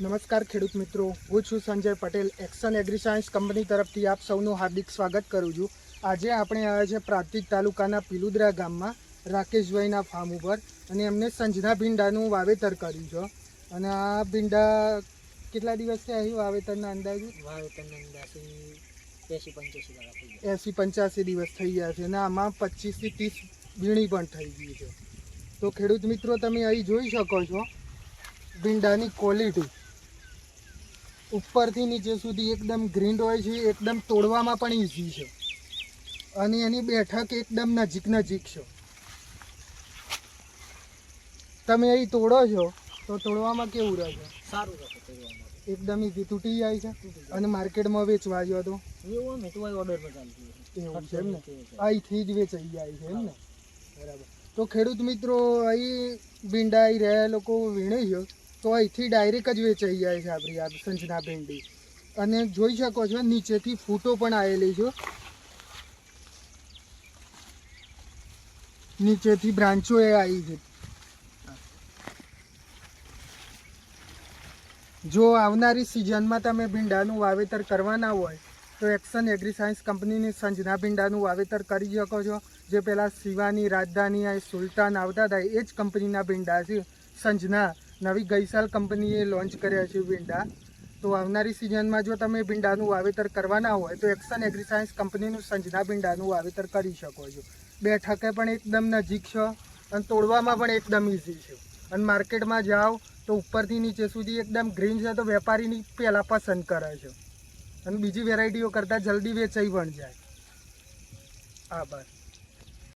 નમસ્કાર ખેડૂત મિત્રો. હું છું Sanjay Patel action agri science company તરફથી આપ સૌનું હાર્દિક સ્વાગત કરું છું. આજે આપણે આવ્યા છે પ્રાંતિક તાલુકાના પિલુદરા ગામમાં રાકેશભાઈના ફાર્મ ઉપર અને એમને સંજના ભીંડાનું વાવેતર કર્યું છે. અને આ ભીંડા કેટલા દિવસથી આવ્યું વાવેતરના અંદાજે? વાવેતરના અંદાજે એસી પંચ્યાસી એંસી પંચ્યાસી દિવસ થઈ ગયા છે અને આમાં પચીસથી ત્રીસ વીણી પણ થઈ ગઈ છે. તો ખેડૂત મિત્રો તમે અહીં જોઈ શકો છો ભીંડાની ક્વોલિટી ઉપરથી નીચે સુધી એકદમ ગ્રીન હોય છે એકદમ તોડવામાં પણ ઇઝી છે. અને એની બેઠક એકદમ નજીક નજીક છે. તમે અહીં તોડો છો તો તોડવામાં કેવું રહે છે? સારું રહે એકદમ ઇઝી તૂટી જાય છે. અને માર્કેટમાં વેચવા જ્યો તો? એવું છે એમ ને? અહીંથી જ વેચાઈ જાય છે એમ ને? બરાબર. તો ખેડૂત મિત્રો અહીં ભીંડા અહીં રહ્યા લોકો વીણે છે. તો અહીંથી ડાયરેક્ટ જ વેચાઈ જાય છે આપણી આ સંજના ભીંડી. અને જોઈ શકો છો, નીચેથી ફૂટો પણ આવેલી છે. નીચેથી બ્રાન્ચો એ આવી છે. જો આવનારી સિઝનમાં તમે ભીંડાનું વાવેતર કરવાના હોય, તો એક્શન એગ્રી સાયન્સ કંપનીની સંજના ભીંડાનું વાવેતર કરી શકો છો. જે પહેલાં શિવાની, રાજધાની સુલતાન આવતા હતા, એ જ કંપનીના ભીંડા છે સંજના. નવી ગઈ સાલ કંપનીએ લોન્ચ કર્યા છે ભીંડા. તો આવનારી સિઝનમાં જો તમે ભીંડાનું વાવેતર કરવાના હોય તો એક્શન એગ્રી સાયન્સ કંપનીનું સંજના ભીંડાનું વાવેતર કરી શકો છો. બે ઠકે પણ એકદમ નજીક છે અને તોડવામાં પણ એકદમ ઇઝી છે. અને માર્કેટમાં જાઓ તો ઉપરથી નીચે સુધી એકદમ ગ્રીન છે તો વેપારીની પહેલાં પસંદ કરે છે. અને બીજી વેરાયટીઓ કરતાં જલ્દી વેચાઈ પણ જાય. આભાર.